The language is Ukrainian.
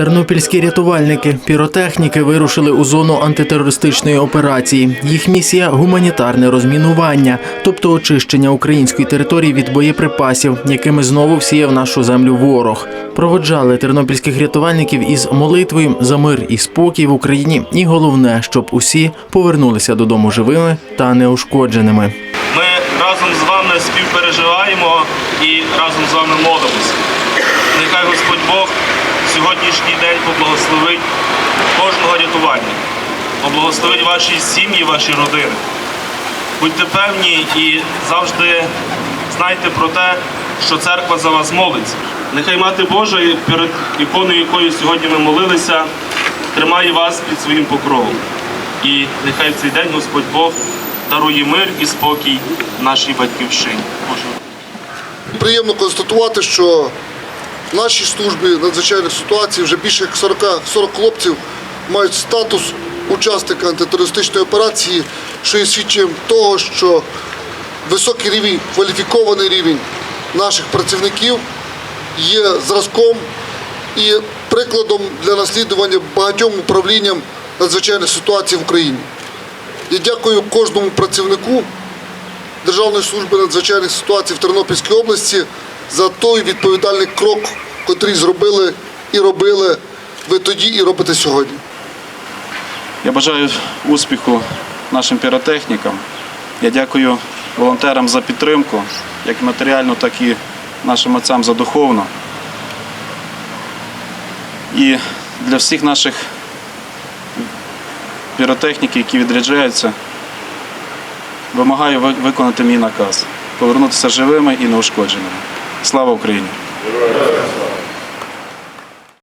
Тернопільські рятувальники, піротехніки вирушили у зону антитерористичної операції. Їх місія гуманітарне розмінування, тобто очищення української території від боєприпасів, якими знову всіяв нашу землю ворог. Проводжали тернопільських рятувальників із молитвою за мир і спокій в Україні. І головне, щоб усі повернулися додому живими та неушкодженими. Ми разом з вами співпереживаємо і разом з вами молимося. Нехай Господь Бог сьогоднішній день поблагословить кожного рятувальника, поблагословить ваші сім'ї, ваші родини. Будьте певні і завжди знайте про те, що церква за вас молиться. Нехай Мати Божа, перед іконою якої сьогодні ми молилися, тримає вас під своїм покровом. І нехай в цей день Господь Бог дарує мир і спокій нашій батьківщині. Приємно констатувати, що в нашій службі надзвичайних ситуацій вже більше як 40, 40 хлопців мають статус учасника антитерористичної операції, що є свідченням того, що високий рівень, кваліфікований рівень наших працівників є зразком і прикладом для наслідування багатьом управлінням надзвичайних ситуацій в Україні. Я дякую кожному працівнику Державної служби надзвичайних ситуацій в Тернопільській області за той відповідальний крок, котрий зробили і робили ви тоді і робите сьогодні. Я бажаю успіху нашим піротехнікам. Я дякую волонтерам за підтримку, як матеріальну, так і нашим отцям за духовну. І для всіх наших піротехніків, які відряджаються, вимагаю виконати мій наказ повернутися живими і неушкодженими. Слава Україні!